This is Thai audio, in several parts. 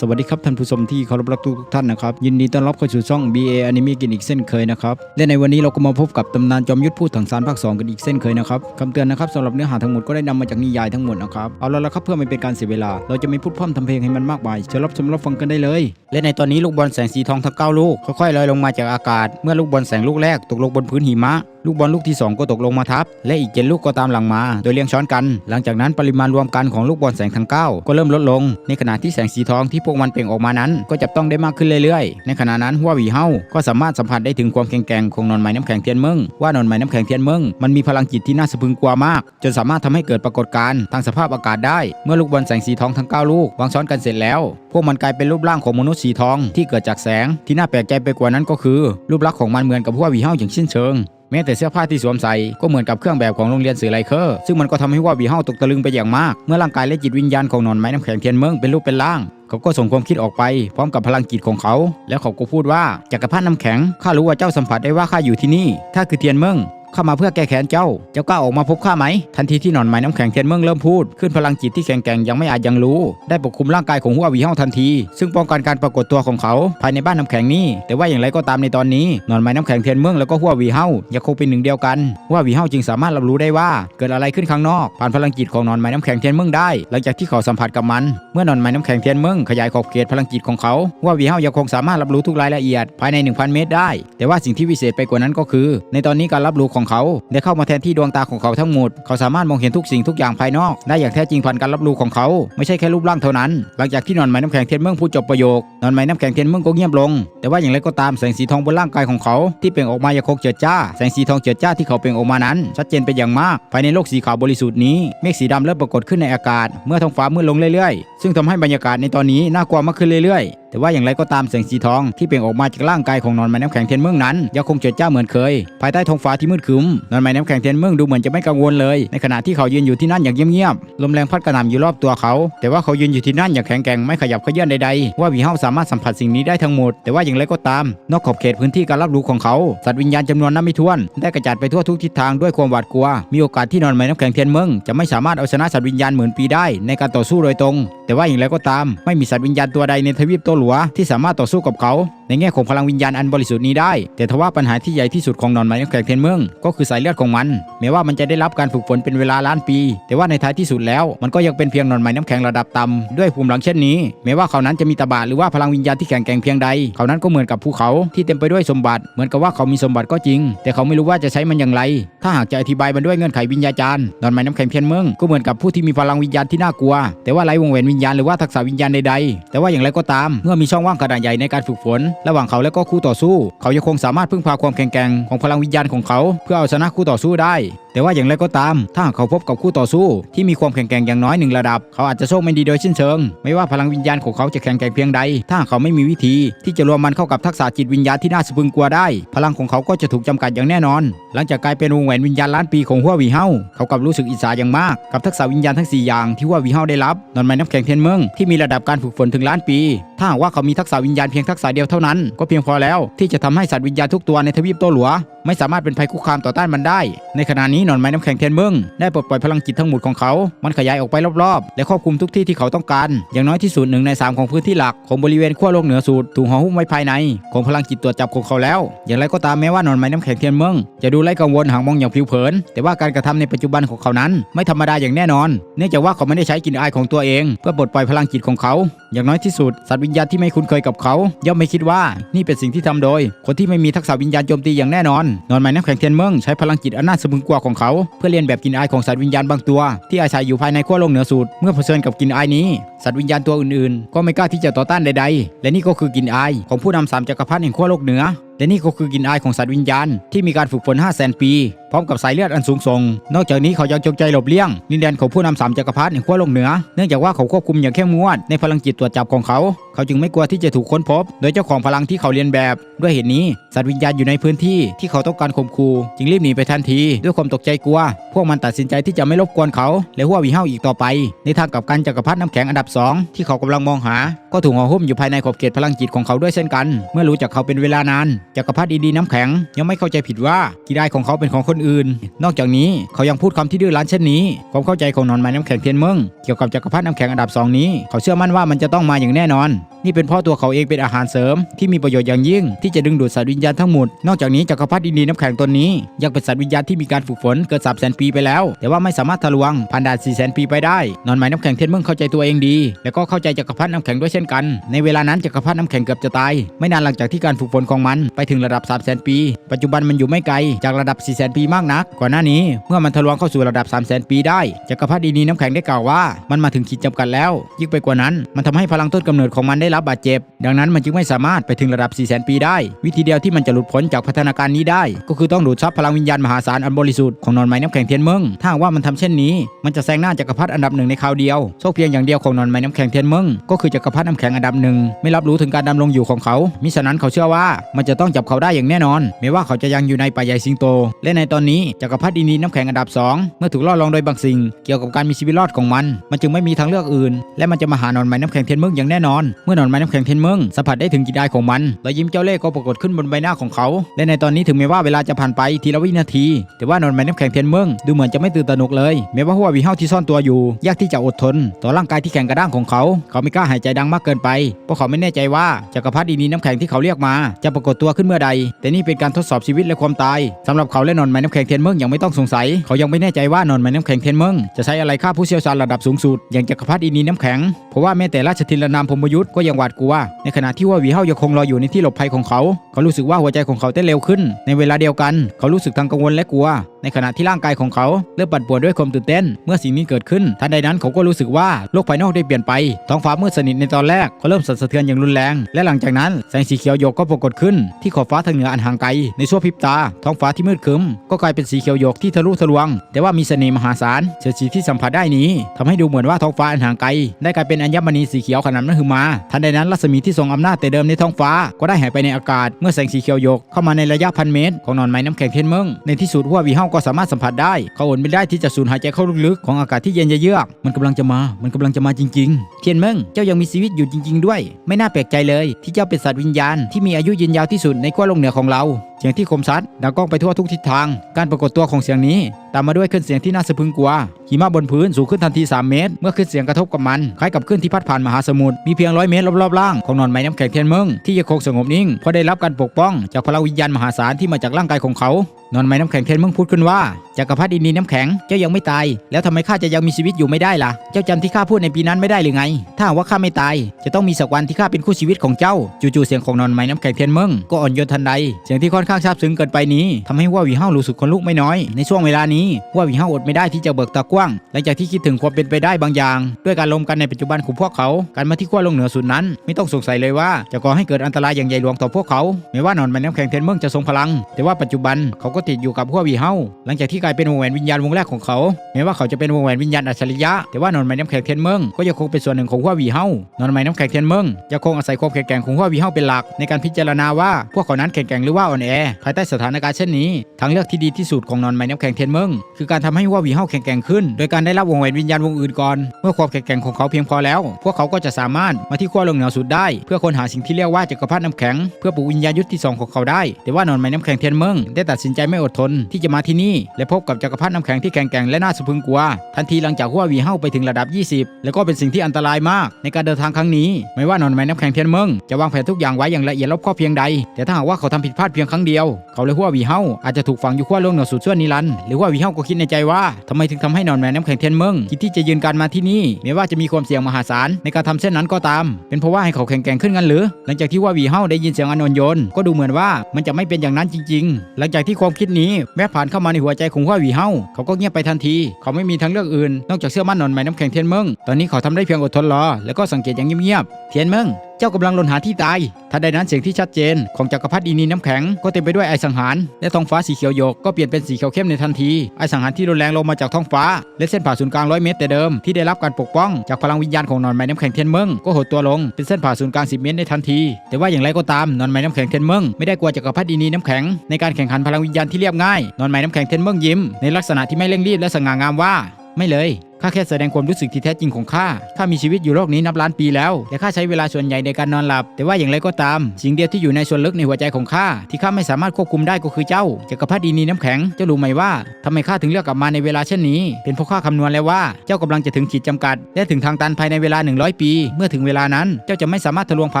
สวัสดีครับท่านผู้ชมที่เคารพรักทุกท่านนะครับยินดีต้อนรับเข้าสู่ช่อง BA Anime กันอีกเส้นเคยนะครับและในวันนี้เราก็มาพบกับตำนานจอมยุทธพูดถังสารภาค2กันอีกเส้นเคยนะครับคำเตือนนะครับสำหรับเนื้อหาทั้งหมดก็ได้นำมาจากนิยายทั้งหมดนะครับเอาละละครับเพื่อไม่เป็นการเสียเวลา เราจะไม่พูดพร่ำทำเพลงให้มันมากมายเชิญรับชมรับฟังกันได้เลย และในตอนนี้ลูกบอลแสงสีทองทั้งเก้าลูกค่อยๆลอยลงมาจากอากาศ เมื่อลูกบอลแสงลูกแรกตกลงบนพื้นหิมะ ลูกบอลลูกที่ 2 ก็ตกลงมาทับ และอีกเจ็ดลูกก็ตามหลังมา โดยเรียงช้อนกัน หลังจากนั้นปริมาณรวมกันของลูกบอลแสงทั้ง 9 ก็เริ่มลดลง ในขณะที่แสงสีทองที่พวกมันเปล่งออกมานั้น ก็จับต้องได้มากขึ้นเรื่อยๆ ในขณะนั้นหัววีเฮาก็สามารถสัมผัสได้ถึงความแข็งแกร่งของนอนไม้น้ำแข็งเทียนเมืองว่านอนไม้น้ำแข็งเทียนเมืองมันมีพลังจิตที่น่าสะพรึงกลัวมาก จนสามารถทำให้เกิดปรากฏการณ์ทางสภาพอากาศได้ เมื่อลูกบอลแสงสีทองทั้ง 9 ลูกวางช้อนกันเสร็จแล้ว พวกมันกลายเป็นรูปร่างของมนุษย์สีทองที่เกิดจากแสง ที่น่าแปลกใจไปกว่านั้นก็คือ รูปลักษณ์ของมันเหมือนกับหัววีเฮาอย่างสิ้นเชิง แม้แต่เสื้อผ้าที่สวมใส่ก็เหมือนกับเครื่องแบบของโรงเรียนสื่อไลเคอร์ซึ่งมันก็ทำให้ว่าบีเฮาตกตะลึงไปอย่างมาก เมื่อร่างกายและจิตวิญญาณของนอนไม้น้ำแข็งเทียนเมืองเป็นรูปเป็นร่างเขาก็ส่งความคิดออกไปพร้อมกับพลังจิตของเขา แล้วเขาก็พูดว่าจักรพรรดิน้ำแข็งข้ารู้ว่าเจ้าสัมผัสได้ว่าข้าอยู่ที่นี่ถ้าคือเทียนเมือง ข้ามาเพื่อแก้แค้นเจ้า เจ้ากล้าออกมาพบข้าไหม ทันทีที่หนอนไม้น้ำแข็งเทียนเมืองเริ่มพูด ขึ้นพลังจิตที่แข็งแกร่งยังไม่อาจยังรู้ ได้ปกคลุมร่างกายของหัววีเฮาทันที ซึ่งป้องกันการปรากฏตัวของเขาภายในบ้านน้ำแข็งนี้ แต่ว่าอย่างไรก็ตามในตอนนี้หนอนไม้น้ำแข็งเทียนเมืองแล้วก็หัววีเฮายังคงเป็นหนึ่งเดียวกันหัววีเฮาจึงสามารถรับรู้ได้ว่า เกิดอะไรขึ้นข้างนอกผ่านพลังจิตของหนอนไม้น้ำแข็งเทียนเมืองได้ หลังจากที่เขาสัมผัสกับมัน เมื่อหนอนไม้น้ำแข็งเทียนเมืองขยายขอบเขตพลังจิตของเขาหัววีเฮายังคงสามารถรับรู้ทุกรายละเอียดภายใน 1,000 เมตรได้ แต่ว่าสิ่งที่วิเศษไปกว่านั้นก็คือ ในตอนนี้การรับรู้ของเขาได้เข้ามาแทนที่ดวงตาของเขาทั้งหมด เขาสามารถมองเห็นทุกสิ่งทุกอย่างภายนอก ได้อย่างแท้จริงผ่านการรับรู้ของเขาไม่ใช่แค่รูปร่างเท่านั้น หลังจากที่นอนไม้น้ำแข็งเทียนเมืองพูดจบประโยคนอนไม้น้ำแข็งเทียนเมืองก็เงียบลง แต่ว่าอย่างไรก็ตามแสงสีทองบนร่างกายของเขาที่เปล่งออกมายังคงเจิดจ้า แสงสีทองเจิดจ้าที่เขาเปล่งออกมานั้น ชัดเจนเป็นอย่างมาก ภายในโลกสีขาวบริสุทธิ์นี้เมฆสีดำเริ่มปรากฏขึ้นในอากาศ เมื่อท้องฟ้ามืดลงเรื่อยๆ ซึ่งทำให้บรรยากาศในตอนนี้น่ากลัวมากขึ้นเรื่อยๆ แต่ว่าอย่างไรก็ตามแสงสีทองที่เปล่งออกมาจากร่างกายของนอนไม้น้ำแข็งเทียนเมืองนั้นยังคงเจิดจ้าเหมือนเคย ภายใต้ท้องฟ้าที่มืดคึมนอนไม้น้ำแข็งเทียนเมืองดูเหมือนจะไม่กังวลเลย ในขณะที่เขายืนอยู่ที่นั่นอย่างเงียบๆลมแรงพัดกระหน่ำอยู่รอบตัวเขา แต่ว่าเขายืนอยู่ที่นั่นอย่างแข็งแกร่งไม่ขยับเขยื่อนใดๆว่าวีเฮาสามารถสัมผัสสิ่งนี้ได้ทั้งหมด แต่ว่าอย่างไรก็ตาม นอกขอบเขตพื้นที่การรับรู้ของเขาสัตว์วิญญาณจำนวนนับไม่ถ้วน ได้กระจัดไปทั่วทุกทิศทางด้วยความหวาดกลัว มีโอกาสที่นอนไม้น้ำแข็งเทียนเมืองจะไม่สามารถเอาชนะสัตว์วิญญาณหมื่นปีได้ในการต่อสู้โดยตรง แต่ว่าอย่างไรก็ตาม ไม่มีสัตว์วิญญาณตัวใดในทวีปโตหลัวที่สามารถต่อสู้กับเขา ในแง่ของพลังวิญญาณอันบริสุทธิ์นี้ได้ แต่ทว่าปัญหาที่ใหญ่ที่สุดของนอนไม้น้ำแข็งเทียนเมืองก็คือสายเลือดของมัน แม้ว่ามันจะได้รับการฝึกฝนเป็นเวลาล้านปี แต่ว่าในท้ายที่สุดแล้วมันก็ยังเป็นเพียงนอนไม้น้ำแข็งระดับต่ำด้วยภูมิหลังเช่นนี้ แม้ว่าเขานั้นจะมีตบะหรือว่าพลังวิญญาณที่แข็งแกร่งเพียงใด เขานั้นก็เหมือนกับภูเขาที่เต็มไปด้วยสมบัติ เหมือนกับว่าเขามีสมบัติก็จริง แต่เขาไม่รู้ว่าจะใช้มันอย่างไร ถ้าหากจะอธิบายมันด้วยเงื่อนไขวิญญาจารย์นอนไม้น้ำแข็งเพียนเมืองก็เหมือนกับผู้ที่มีพลังวิญญาณที่น่ากลัว แต่ว่าไร้วงแหวนวิญญาณหรือว่าทักษะวิญญาณใดๆแต่ว่าอย่างไรก็ตามเมื่อมีช่องว่างขนาดใหญ่ในการฝึกฝนระหว่างเขาและก็คู่ต่อสู้ เขายังคงสามารถพึ่งพาความแข็งแกร่งของพลังวิญญาณของเขา เพื่อเอาชนะคู่ต่อสู้ได้ แต่ว่าอย่างไรก็ตาม ถ้าเขาพบกับคู่ต่อสู้ ที่มีความแข็งแกร่งอย่างน้อยหนึ่งระดับ เขาอาจจะโชคไม่ดีโดยสิ้นเชิง ไม่ว่าพลังวิญญาณของเขาจะแข็งแกร่งเพียงใด ถ้าเขาไม่มีวิธี ที่จะรวมมันเข้ากับทักษะจิตวิญญาณที่น่าสะพึงกลัวได้ พลังของเขาก็จะถูกจำกัดอย่างแน่นอน หลังจากกลายเป็นวงแหวนวิญญาณล้านปีของหัววีเฮาเขากลับรู้สึกอิจฉาอย่างมากกับทักษะวิญญาณทั้งสี่อย่างที่หัววีเฮาได้รับนอนไม้น้ำแข็งเทียนเมืองที่มีระดับการฝึกฝนถึงล้านปี ถ้าหากว่าเขามีทักษะวิญญาณเพียงทักษะเดียวเท่านั้น ก็เพียงพอแล้ว ที่จะทำให้สัตว์วิญญาณทุกตัวในทวีปโตหลัว ไม่สามารถเป็นภัยคุกคามต่อต้านมันได้ ในขณะนี้หนอนไม้น้ำแข็งเทียนมืองได้ปลดปล่อยพลังจิตทั้งหมดของเขา มันขยายออกไปรอบๆ และครอบคลุมทุกที่ที่เขาต้องการ อย่างน้อยที่สุดหนึ่งในสามของพื้นที่หลักของบริเวณขั้วโลกเหนือสุดถูกห่อหุ้มไว้ภายใน ของพลังจิตตรวจจับของเขาแล้ว อย่างไรก็ตามแม้ว่าหนอนไม้น้ำแข็งเทียนเมืองจะดูไร้กังวลหางมองอย่างผิวเผิน แต่ว่าการกระทำในปัจจุบันของเขานั้น ไม่ธรรมดาอย่างแน่นอน เนื่องจากว่าเขาไม่ได้ใช้กลิ่นอายของตัวเอง เพื่อปลดปล่อยพลังจิตของเขา อย่างน้อยที่สุดสัตว์วิญญาณที่ไม่คุ้นเคยกับเขา ย่อมไม่คิดว่านี่เป็นสิ่งที่ทำโดย คนที่ไม่มีทักษะวิญญาณโจมตีอย่างแน่นอนนอนไม้น้ำแข็งเทียนเมืองใช้พลังจิตอันน่าสะพรึงกลัวของเขา เพื่อเลียนแบบกลิ่นอายของสัตว์วิญญาณบางตัว ที่อาศัยอยู่ภายในขั้วโลกเหนือสุดเมื่อเผชิญกับกลิ่นอายนี้ สัตว์วิญญาณตัวอื่นๆ ก็ไม่กล้าที่จะต่อต้านใดๆ และนี่ก็คือกลิ่นอายของผู้นำสามจักรพรรดิแห่งขั้วโลกเหนือและนี่ก็คือกินอายของสัตว์วิญญาณที่มีการฝึกฝน 5 0 0 0 0 0 ปี พร้อมกับสายเลือดอันสูงส่ง นอกจากนี้เขายังจงใจหลบเลี่ยงดินแดนของผู้นำสามจักรพรรดิแห่งขั้วโลกเหนือ เนื่องจากว่าเขาควบคุมอย่างเข้มงวดในพลังจิตตรวจจับของเขา เขาจึงไม่กลัวที่จะถูกค้นพบ โดยเจ้าของพลังที่เขาเรียนแบบ ด้วยเหตุนี้สัตว์วิญญาณอยู่ในพื้นที่ที่เขาต้องการข่มขู่จึงรีบหนีไปทันที ด้วยความตกใจกลัว พวกมันตัดสินใจที่จะไม่รบกวนเขาและหัววีเฮาอีกต่อไป ในทางกับกันจักรพรรดิน้ำแข็งอันดับสองที่เขากำลังมองหา ก็ถูกห่อหุ้มอยู่ภายในขอบเขตพลังจิตของเขาด้วยเช่นกัน เมื่อรู้จักเขาเป็นเวลานานจักรพรรดิดีน้ำแข็งยังไม่เข้าใจผิดว่ากีฬาของเขาเป็นของคนอื่น นอกจากนี้เขายังพูดคำที่ดื้อรั้นเช่นนี้ ความเข้าใจของนอนไม้น้ำแข็งเทียนเมืองเกี่ยวกับจักรพรรดิน้ำแข็งอันดับสองนี้ เขาเชื่อมั่นว่ามันจะต้องมาอย่างแน่นอน นี่เป็นเพราะตัวเขาเองเป็นอาหารเสริม ที่มีประโยชน์อย่างยิ่ง ที่จะดึงดูดสัตว์วิญญาณทั้งหมด นอกจากนี้จักรพรรดิดีน้ำแข็งตนนี้ยังเป็นสัตว์วิญญาณที่มีการฝึกฝนเกิด3 0 0 0 0 0ปีไปแล้ว แต่ว่าไม่สามารถทะลวงผ่านด่าน4 0 0 0 0ปีไปได้ นอนไม้น้ำแข็งเทียนเมืองเข้าใจตัวเองดี แล้วก็เข้าใจจักรพรรดิน้ำแข็งด้วยเช่นกัน ในเวลานั้นจักรพรรดิน้ำแข็งเกือบจะตาย ไม่นานหลังจากที่การฝึกฝนของมันไปถึงระดับ 3 0 0 0 0 0 ปี ปัจจุบันมันอยู่ไม่ไกลจากระดับ 4 0 0 0 0 0 ปีมากนัก ก่อนหน้านี้เมื่อมันทะลวงเข้าสู่ระดับ 3 0 0 0 0 0 ปีได้จักรพรรดิดีน้ำแข็งได้กล่าวว่า มันมาถึงขีดจำกัดแล้ว ยิ่งไปกว่านั้น มันทำให้พลังต้นกำเนิดของมันได้รับบาดเจ็บ ดังนั้นมันจึงไม่สามารถไปถึงระดับ 4 0 0 0 0 0 ปีได้ วิธีเดียวที่มันจะหลุดพ้นจากพัฒนาการนี้ได้ ก็คือต้องดูดซับพลังวิญญาณมหาศาลอันบริสุทธิ์ของนอนไม้น้ำแข็งเทียนเมืองถ้าว่ามันทำเช่นนี้ มันจะแซงหน้าจักรพรรดิอันดับหนึ่งในคราวเดียวโชคเพียงอย่างเดียวของนอนไม้น้ำแข็งเทียนเมืองก็คือจักรพรรดิน้ำแข็งอันดับหนึ่งไม่รับรู้ถึงการดำรงอยู่ของเขามิฉะนั้นเขาเชื่อว่ามันจะต้องจับเขาได้อย่างแน่นอนไม่ว่าเขาจะยังอยู่ในป่าใหญ่สิงโต และในตอนนี้จักรพรรดินีน้ำแข็งอันดับสองเมื่อถูกล่อลวงโดยบางสิ่ง เกี่ยวกับการมีชีวิตรอดของมัน มันจึงไม่มีทางเลือกอื่น และมันจะมาหานอนไม้น้ำแข็งเทียนเมืองอย่างแน่นอน เมื่อนอนไม้น้ำแข็งเทียนเมืองสัมผัสได้ถึงกิจได้ของมันรอยยิ้มเจ้าเล่ห์ก็ปรากฏขึ้นบนใบหน้าของเขา และในตอนนี้ถึงแม้ว่าเวลาจะผ่านไปทีละวินาที แต่ว่านอนไม้น้ำแข็งเทียนเมืองดูเหมือนจะไม่ตื่นตระหนกเลยแม้ว่าหัววีเฮาที่ซ่อนตัวอยู่ ยากที่จะอดทน ต่อร่างกายที่แข็งกระด้างของเขา เขาไม่กล้าหายใจดังมากเกินไปเพราะเขาไม่แน่ใจว่าจักรพรรดินีน้ำแข็งที่เขาเรียกมาจะปรากฏตัวขึ้นเมื่อใด แต่นี่เป็นการทดสอบชีวิตและความตายสำหรับเขาและนอนไม้น้ำแข็งเทียนเมืองยังไม่ต้องสงสัย เขายังไม่แน่ใจว่านอนไม้น้ำแข็งเทียนเมืองจะใช้อะไรฆ่าผู้เชี่ยวชาญระดับสูงสุดอย่างจักรพรรดินีน้ำแข็งเพราะว่าแม้แต่ราชทินนามพรมยุทธ์ก็ยังหวาดกลัวในขณะที่ว่าวีเฮายังคงรออยู่ในที่หลบภัยของเขา เขารู้สึกว่าหัวใจของเขาเต้นเร็วขึ้น ในเวลาเดียวกัน เขารู้สึกทั้งกังวลและกลัว ในขณะที่ร่างกายของเขาเริ่มปั่นป่วนด้วยความตื่นเต้น เมื่อสิ่งนี้เกิดขึ้น ทันใดนั้นเขาก็รู้สึกว่าโลกภายนอกได้เปลี่ยนไป ท้องฟ้ามืดสนิทในตอนแรกก็เริ่มสั่นสะเทือนอย่างรุนแรง และหลังจากนั้นแสงสีเขียวโยกก็ปรากฏขึ้น ที่ขอบฟ้าทางเหนืออันห่างไกล ในชั่วพริบตา ท้องฟ้าที่มืดครึ้มก็กลายเป็นสีเขียวโยกที่ทะลุทะลวง แต่ว่ามีเสน่ห์มหาศาลเฉดสีที่สัมผัสได้นี้ทำให้ดูเหมือนว่าท้องฟ้าอันห่างไกลได้กลายเป็นอัญมณีสีเขียวขนาดนั้นคือมา ทันใดนั้นรัศมีที่ทรงอำนาจแต่เดิมในท้องฟ้าก็ได้หายไปในอากาศ เมื่อแสงสีเขียวโยกเข้ามาในระยะพันเมตรของนอนไม้น้ำแข็งเทนเมืองในที่สุดหัววีเฮาก็สามารถสัมผัสได้ เขาอดไม่ได้ที่จะสูดหายใจเข้าลึกๆของอากาศที่เย็นเยือกมันกำลังจะมา มันกำลังจะมาจริง ๆ เทียนเมืองเจ้ายังมีชีวิตอยู่จริง ๆ ด้วย ไม่น่าแปลกใจเลยที่เจ้าเป็นสัตว์วิญญาณที่มีอายุยืนยาวที่สุดในขั้วโลกเหนือของเราเสียงที่คมชัดดังก้องไปทั่วทุกทิศทาง การปรากฏตัวของเสียงนี้ ตามมาด้วยคลื่นเสียงที่น่าสะพรึงกลัว หิมะบนพื้นสูงขึ้นทันที 3 เมตร เมื่อคลื่นเสียงกระทบกับมัน คล้ายกับคลื่นที่พัดผ่านมหาสมุทร มีเพียงร้อยเมตรรอบๆล่างของนอนไม้น้ำแข็งเทียนเมืองที่ยังคงสงบนิ่ง เพราะได้รับการปกป้องจากพลังวิญญาณมหาศาลที่มาจากร่างกายของเขา นอนไม้น้ำแข็งเทียนเมืองพูดขึ้นว่าจักรพรรดินีน้ำแข็งเจ้ายังไม่ตาย แล้วทำไมข้าจะยังมีชีวิตอยู่ไม่ได้ล่ะ เจ้าจำที่ข้าพูดในปีนั้นไม่ได้หรือไง ถ้าว่าข้าไม่ตาย จะต้องมีสักวันที่ข้าเป็นคู่ชีวิตของเจ้า จู่ๆเสียงของนอนไม้น้ำแข็งเทียนเมืองก็อ่อนโยนทันใด เสียงที่ค่อนข้างซาบซึ้งเกินไปนี้ทำให้ว่าวีเฮารู้สึกขนลุกไม่น้อย ในช่วงเวลานี้ว่าวีเฮาอดไม่ได้ที่จะเบิกตากว้าง หลังจากที่คิดถึงความเป็นไปได้บางอย่าง ด้วยการลมกันในปัจจุบันของพวกเขา การมาที่ขั้วลกเหนือสุดนั้น ไม่ต้องสงสัยเลยว่าจะก่อให้เกิดอันตรายอย่างใหญ่หลวงต่อพวกเขาไม่ว่านอนไม้น้ำแข็งเทนเมืองจะทรงพลัง แต่ว่าปัจจุบันเขาก็ติดอยู่กับขั้วหวีเฮาหลังจากที่กลายเป็นวงแหวนวิญญาณวงแรกของเขาแม้ว่าเขาจะเป็นวงแหวนวิญญาณอัจฉริยะแต่ว่านอนไม้น้ำแข็งเทียนเมืองก็ยังคงเป็นส่วนหนึ่งของขั้วหวีเฮานอนไม้น้ำแข็งเทียนเมืองยังคงอาศัยความแข็งแกร่งของขั้วหวีเฮาเป็นหลัก ในการพิจารณาว่าพวกเขานั้นแข็งแกร่งหรือว่าอ่อนแอภายใต้สถานการณ์เช่นนี้ทางเลือกที่ดีที่สุดของนอนไม้น้ำแข็งเทียนเมืองคือการทำให้ขั้วหวีเฮาแข็งแกร่งขึ้น โดยการได้รับวงแหวนวิญญาณวงอื่นก่อนเมื่อความแข็งแกร่งของเขาเพียงพอแล้ว พวกเขาก็จะสามารถมาที่ขั้วลกเหนือสุดได้ เพื่อค้นหาสิ่งที่เรียกว่าจักรพรรดิน้ำแข็งเพื่อปลุกวิญญาณยุทธที่สองของเขาได้ แต่ว่านอนไม้น้ำแข็งเทียนเมืองได้ตัดสินใจไม่อดทนที่จะมาที่นี่ และพบกับจักรพรรดิน้ำแข็งที่แข็งแกร่งและน่าสะพึงกลัว ทันทีหลังจากขั้ววีเฮาไปถึงระดับ 20 แล้วก็เป็นสิ่งที่อันตรายมาก ในการเดินทางครั้งนี้ ไม่ว่านอนไม้น้ำแข็งเทียนเมืองจะวางแผนทุกอย่างไว้อย่างละเอียดรอบคอบเพียงใด แต่ถ้าหากว่าเขาทำผิดพลาดเพียงครั้งเดียว เขาเลยขั้ววีเฮาอาจจะถูกฝังอยู่ขั้วโลกเหนือสุดชั่วนิรันดร์หรือว่าวีเฮาก็คิดในใจว่าทำไมถึงทำให้นอนแม่น้ำแข็งเทียนเมืองคิดที่จะยืนการมาที่นี่แม้ว่าจะมีความเสี่ยงมหาศาลในการทำเช่นนั้นก็ตาม เป็นเพราะว่าให้เขาแข็งแกร่งขึ้นงั้นหรือ หลังจากที่ว่าวีเฮาได้ยินเสียงอนนโยนก็ดูเหมือนว่ามันจะไม่เป็นอย่างนั้นจริง ๆ หลังจากที่ความคิดนี้แม้ผ่านเข้ามาในหัวใจของว่าหวีเฮาเขาก็เงียบไปทันที เขาไม่มีทางเลือกอื่น นอกจากเชื่อมั่นนอนแม่น้ำแข็งเทียนเมิงตอนนี้เขาทำได้เพียงอดทนรอแล้วก็สังเกตอย่างเงียบๆเทียนเมิง จ้ากำลังหล่นหาที่ตายทันใดนั้นเสียงที่ชัดเจน ของจักรพรรดินีน้ำแข็งก็เต็มไปด้วยไอสังหาร และท้องฟ้าสีเขียวโยกก็เปลี่ยนเป็นสีเขียวเข้มในทันที ไอสังหารที่รุนแรงลงมาจากท้องฟ้า และเส้นผ่าศูนย์กลางร้อยเมตรแต่เดิมที่ได้รับการปกป้องจากพลังวิญญาณของนอนไม้น้ำแข็งเทียนเมืองก็หดตัวลงเป็นเส้นผ่าศูนย์กลาง10 เมตรในทันที แต่ว่าอย่างไรก็ตามนอนไม้น้ำแข็งเทียนเมืองไม่ได้กลัวจักรพรรดินีน้ำแข็งในการแข่งขันพลังวิญญาณที่เรียบง่ายนอนไม้น้ำแข็งเทียนเมืองยิ้มในลักษณะที่ไม่เร่งรีบและสง่างามว่าไม่เลย ข้าแค่แสดงความรู้สึกที่แท้จริงของข้า ข้ามีชีวิตอยู่โลกนี้นับล้านปีแล้ว แต่ข้าใช้เวลาส่วนใหญ่ในการนอนหลับ แต่ว่าอย่างไรก็ตาม สิ่งเดียวที่อยู่ในส่วนลึกในหัวใจของข้าที่ข้าไม่สามารถควบคุมได้ก็คือเจ้าจักรพรรดินีน้ำแข็ง เจ้ารู้ไหมว่าทำไมข้าถึงเลือกกลับมาในเวลาเช่นนี้ เป็นเพราะข้าคำนวณแล้วว่าเจ้ากำลังจะถึงขีดจำกัด และถึงทางตันภายในเวลา 100 ปี เมื่อถึงเวลานั้น เจ้าจะไม่สามารถทะลวงผ่า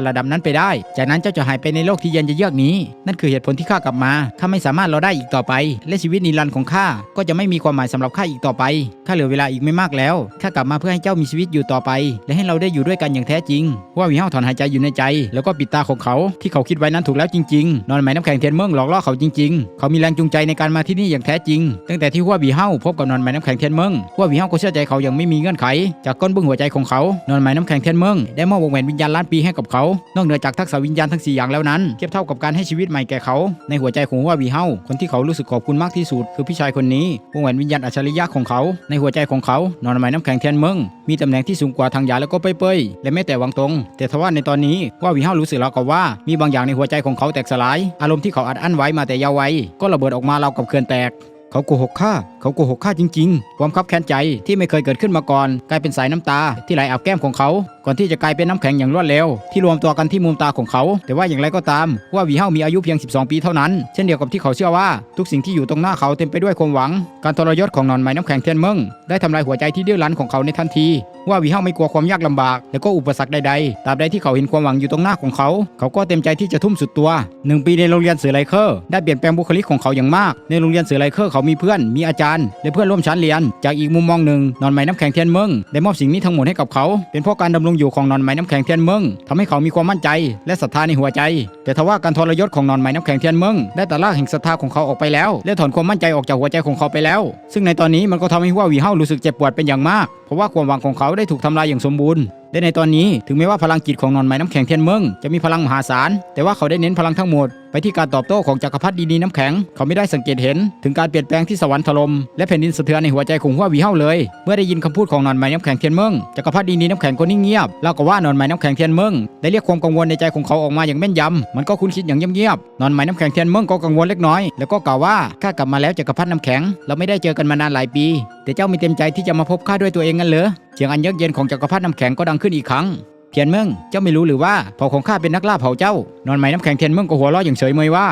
นระดับนั้นไปได้ จากนั้นเจ้าจะหายไปในโลกที่เย็นจะเยือกนี้ นั่นคือเหตุผลที่ข้ากลับมาข้าไม่สามารถรอได้อีกต่อไป และชีวิตนิรันดร์ของข้าก็จะไม่มีความหมายสำหรับข้าอีกต่อไปข้าเหลือเวลาอีกไม่มากแล้ว ข้ากลับมาเพื่อให้เจ้ามีชีวิตอยู่ต่อไป และให้เราได้อยู่ด้วยกันอย่างแท้จริง ว่าวิเฮาถอนหายใจอยู่ในใจ แล้วก็ปิดตาของเขาที่เขาคิดไว้นั้นถูกแล้วจริงๆ นอนหมายน้ำแข็งเทียนเมืองหลอกล่อเขาจริง ๆ เขามีแรงจูงใจในการมาที่นี่อย่างแท้จริง ตั้งแต่ที่หัววีเฮาพบกับนอนหมายน้ำแข็งเทียนเมืองหัววีเฮาก็เชื่อใจเขาอย่างไม่มีเงื่อนไข จากก้นบึ้งหัวใจของเขานอนหมายน้ำแข็งเทียนเมืองได้มอบวงแหวนวิญญาณล้านปีให้กับเขา นอกเหนือจากทักษะวิญญาณทั้งสี่อย่างแล้วนั้นเทียบเท่ากับการให้ชีวิตใหม่แก่เขา ในหัวใจของหัววีเฮาคนที่เขารู้สึกขอบคุณมากที่สุด คือพี่ชายคนนี้วงแหวนวิญญาณอัจฉริยะของเขา ในหัวใจของเขานอนไม้น้ำแข็งแทนเมืองมีตำแหน่งที่สูงกว่าทางยาแล้วก็เป้ยๆและแม้แต่วางตรงแต่ทว่าในตอนนี้ว่าวีเฮารู้สึกแล้วกับว่ามีบางอย่างในหัวใจของเขาแตกสลาย อารมณ์ที่เขาอัดอั้นไว้มาแต่ยาววัยก็ระเบิดออกมาเราวกับเขื่อนแตก เขาโกหกข้าเขาโกหกข้าจริง ๆ ความคับแค้นใจที่ไม่เคยเกิดขึ้นมาก่อน กลายเป็นสายน้ำตาที่ไหลอาบแก้มของเขา ก่อนที่จะกลายเป็นน้ำแข็งอย่างรวดเร็ว ที่รวมตัวกันที่มุมตาของเขา แต่ว่าอย่างไรก็ตาม ว่าวีเฮามีอายุเพียง 12 ปีเท่านั้น เช่นเดียวกับที่เขาเชื่อว่า ทุกสิ่งที่อยู่ตรงหน้าเขาเต็มไปด้วยความหวัง การทรยศของนอนไม้น้ำแข็งเทียนเมืองได้ทำลายหัวใจที่ดื้อรั้นของเขาในทันทีว่าวีเฮาไม่กลัวความยากลำบาก และก็อุปสรรคใดๆ ตราบใดที่เขาเห็นความหวังอยู่ตรงหน้าของเขา เขาก็เต็มใจที่จะทุ่มสุดตัวหนึ่งปีในโรงเรียนเสือไลเคอร์ได้เปลี่ยนแปลงบุคลิกของเขาอย่างมาก ในโรงเรียนเสือไลเคอร์เขามีเพื่อน มีอาจารย์ และเพื่อนร่วมชั้นเรียน จากอีกมุมมองหนึ่งนอนไม้น้ำแข็งเทียนเมืองได้มอบสิ่งนี้ทั้งหมดให้กับเขา เป็นเพราะการดำรงอยู่ของนอนไม้น้ำแข็งเทียนเมืองทำให้เขามีความมั่นใจ และศรัทธาในหัวใจ แต่ทว่าการทรยศของนอนไม้น้ำแข็งเทียนเมืองได้ตัดรากแห่งศรัทธาของเขาออกไปแล้วและถอนความมั่นใจออกจากหัวใจของเขาไปแล้ว ซึ่งในตอนนี้มันก็ทำให้หัววีเฮารู้สึกเจ็บปวดเป็นอย่างมาก เพราะว่าความหวังของเขาได้ถูกทำลายอย่างสมบูรณ์และในตอนนี้ถึงแม้ว่าพลังจิตของนอนไม้น้ำแข็งเทียนเมืองจะมีพลังมหาศาลแต่ว่าเขาได้เน้นพลังทั้งหมดไปที่การตอบโต้ของจักรพรรดิดีน้ำแข็ง เขาไม่ได้สังเกตเห็น ถึงการเปลี่ยนแปลงที่สวรรค์ถล่มและแผ่นดินสะเทือนในหัวใจของหัววีเฮาเลย เมื่อได้ยินคำพูดของนอนไม้น้ำแข็งเทียนเมืองจักรพรรดิดีน้ำแข็งก็นิ่งเงียบเล่ากับว่านอนไม้น้ำแข็งเทียนเมืองได้เรียกความกังวลในใจของเขาออกมาอย่างแม่นยำมันก็คุ้นคิดอย่างเงียบๆนอนไม้น้ำแข็งเทียนเมืองก็กังวลเล็กน้อยแล้วก็กล่าวว่าข้ากลับมาแล้วจักรพรรดิน้ำแข็งเราไม่ได้เจอกันมานานหลายปี แต่เจ้ามีเต็มใจที่จะมาพบข้าด้วยตัวเองงั้นเหรอเสียงอันเยือกเย็นของจักรพรรดิน้ำแข็งก็ดังขึ้นอีกครั้ง เทียนเมืองเจ้าไม่รู้หรือว่าเผ่าของข้าเป็นนักล่าเผ่าเจ้า นอนไหมน้ำแข็งเทียนเมืองก็หัวเราะอย่างเฉยเมยว่า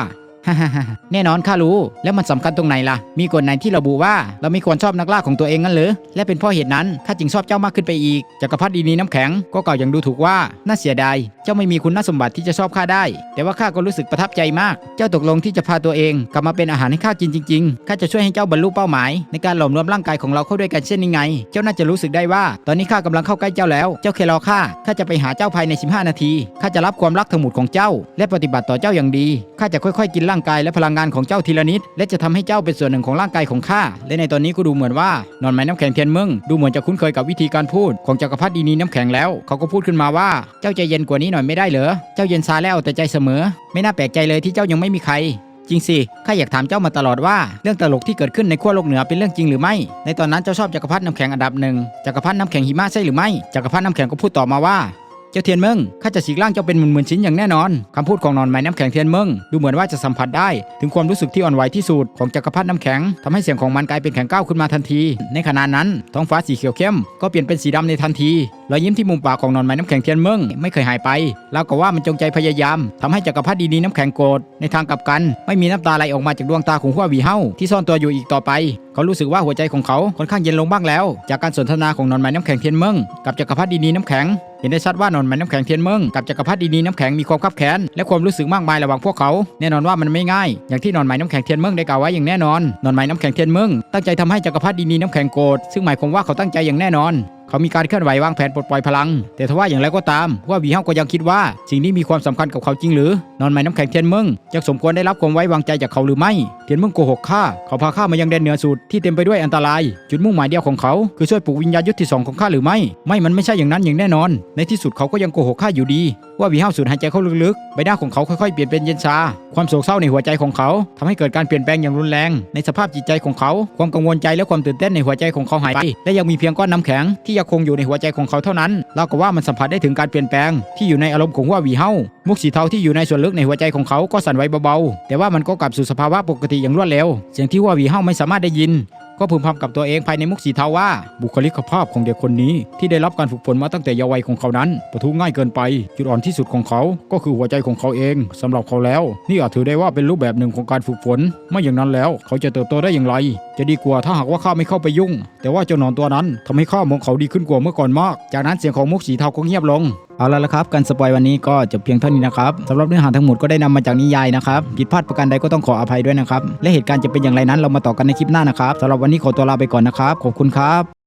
ฮ่าฮ่าแน่นอนข้ารู้ แล้วมันสำคัญตรงไหนล่ะ มีกฎไหนที่ระบุว่า เราไม่ควรชอบนักล่าของตัวเองงั้นหรือ และเป็นเพราะเหตุนั้นข้าจึงชอบเจ้ามากขึ้นไปอีกจักรพรรดินีน้ำแข็งก็กล่าวอย่างดูถูกว่าน่าเสียดายเจ้าไม่มีคุณสมบัติที่จะชอบข้าได้ แต่ว่าข้าก็รู้สึกประทับใจมาก เจ้าตกลงที่จะพาตัวเองกลับมาเป็นอาหารให้ข้ากินจริงๆข้าจะช่วยให้เจ้าบรรลุเป้าหมาย ในการหลอมรวมร่างกายของเราเข้าด้วยกันเช่นนี้ไง เจ้าน่าจะรู้สึกได้ว่า ตอนนี้ข้ากำลังเข้าใกล้เจ้าแล้ว เจ้าแค่รอข้าข้าจะไปหาเจ้าภายใน 15 นาทีข้าจะรับความรักทั้งหมดของเจ้า และปฏิบัติต่อเจ้าอย่างดีข้าจะค่อยๆกินร่างกายและพลังงานของเจ้าทีละนิด และจะทำให้เจ้าเป็นส่วนหนึ่งของร่างกายของข้า และในตอนนี้ก็ดูเหมือนว่านอนไม้น้ำแข็งเทียนเมืองดูเหมือนจะคุ้นเคยกับวิธีการพูดของจักรพรรดินีน้ำแข็งแล้ว เขาก็พูดขึ้นมาว่าเจ้าใจเย็นกว่านี้หน่อยไม่ได้เหรอ เจ้าเย็นซาแล้วแต่ใจเสมอ ไม่น่าแปลกใจเลยที่เจ้ายังไม่มีใครจริงสิ ข้าอยากถามเจ้ามาตลอดว่า เรื่องตลกที่เกิดขึ้นในขั้วโลกเหนือเป็นเรื่องจริงหรือไม่ ในตอนนั้นเจ้าชอบจักรพรรดิน้ำแข็งอันดับหนึ่งจักรพรรดิน้ำแข็งหิมะใช่หรือไม่ จักรพรรดิน้ำแข็งก็พูดต่อมาว่า เจ้าเทียนเมิงข้าจะฉีกร่างเจ้าเป็นหมื่นๆชิ้นอย่างแน่นอนคำพูดของนอนไม้น้ำแข็งเทียนเมิงดูเหมือนว่าจะสัมผัสได้ ถึงความรู้สึกที่อ่อนไหวที่สุดของจักรพรรดิน้ำแข็งทำให้เสียงของมันกลายเป็นแข็งก้าวขึ้นมาทันที ในขณะนั้นท้องฟ้าสีเขียวเข้มก็เปลี่ยนเป็นสีดำในทันทีรอยยิ้มที่มุมปากของนอนไม้น้ำแข็งเทียนเมิงไม่เคยหายไป แล้วก็ว่ามันจงใจพยายามทำให้จักรพรรดิดีน้ำแข็งโกรธในทางกลับกัน ไม่มีน้ำตาไหลออกมาจากดวงตาของหัววีเฮาที่ซ่อนตัวอยู่อีกต่อไป เขารู้สึกว่าหัวใจของเขาค่อนข้างเย็นลงบ้างแล้ว จากการสนทนาของนอนไม้น้ำแข็งเทียนเมิงกับจักรพรรดิดีน้ำแข็ง เห็นได้ชัดว่านอนไม้น้ำแข็งเทียนเมืองกับจักรพรรดินีน้ำแข็งมีความขับแค้นและความรู้สึกมากมายระหว่างพวกเขาแน่นอนว่ามันไม่ง่ายอย่างที่นอนไม้น้ำแข็งเทียนเมืองได้กล่าวไว้อย่างแน่นอนนอนไม้น้ำแข็งเทียนเมืองตั้งใจทำให้จักรพรรดินีน้ำแข็งโกรธซึ่งหมายความว่าเขาตั้งใจอย่างแน่นอน เขามีการเคลื่อนไหววางแผนปลดปล่อยพลัง แต่ทว่าอย่างไรก็ตามว่าวีเฮาก็ยังคิดว่า สิ่งนี้มีความสำคัญกับเขาจริงหรือ นอนไม้น้ำแข็งเทียนเมิงจะสมควรได้รับความไว้วางใจจากเขาหรือไม่เทียนเมิงโกหกข้าเขาพาข้ามายังแดนเหนือสุดที่เต็มไปด้วยอันตราย จุดมุ่งหมายเดียวของเขาคือช่วยปลุกวิญญาณยุทธที่สองของข้าหรือไม่ ไม่มันไม่ใช่อย่างนั้นอย่างแน่นอน ในที่สุดเขาก็ยังโกหกข้าอยู่ดี ว่าวีเฮาสูดหายใจเข้าลึกๆใบหน้าของเขาค่อยๆเปลี่ยนเป็นเย็นชา ความโศกเศร้าในหัวใจของเขาทำให้เกิดการเปลี่ยนแปลงอย่างรุนแรง ในสภาพจิตใจของเขา ความกังวลใจและความตื่นเต้นในหัวใจของเขาหายไป และยังมีเพียงก้อนน้ำแข็งที่ยังคงอยู่ในหัวใจของเขาเท่านั้นเราก็ว่ามันสัมผัสได้ถึงการเปลี่ยนแปลงที่อยู่ในอารมณ์ของว่าวีเฮามุกสีเทาที่อยู่ในส่วนลึกในหัวใจของเขาก็สั่นไหวเบาๆแต่ว่ามันก็กลับสู่สภาวะปกติอย่างรวดเร็วเสียงที่ว่าวีเฮาไม่สามารถได้ยิน ก็พึมพำกับตัวเองภายในมุกสีเทาว่า บุคลิกภาพของเด็กคนนี้ ที่ได้รับการฝึกฝนมาตั้งแต่เยาว์วัยของเขานั้นประทุง่ายเกินไป จุดอ่อนที่สุดของเขา ก็คือหัวใจของเขาเองสำหรับเขาแล้ว นี่อาจถือได้ว่าเป็นรูปแบบหนึ่งของการฝึกฝนไม่อย่างนั้นแล้ว เขาจะเติบโตได้อย่างไร จะดีกว่าถ้าหากว่าข้าไม่เข้าไปยุ่ง แต่ว่าเจ้าหนอนตัวนั้นทำให้ข้ามองเขาดีขึ้นกว่าเมื่อก่อนมาก จากนั้นเสียงของมุกสีเทาก็เงียบลง เอาละละครับการสปอยวันนี้ก็จบเพียงเท่านี้นะครับสำหรับเนื้อหาทั้งหมดก็ได้นำมาจากนิยายนะครับผิดพลาดประการใดก็ต้องขออภัยด้วยนะครับและเหตุการณ์จะเป็นอย่างไรนั้นเรามาต่อกันในคลิปหน้านะครับสำหรับวันนี้ขอตัวลาไปก่อนนะครับขอบคุณครับ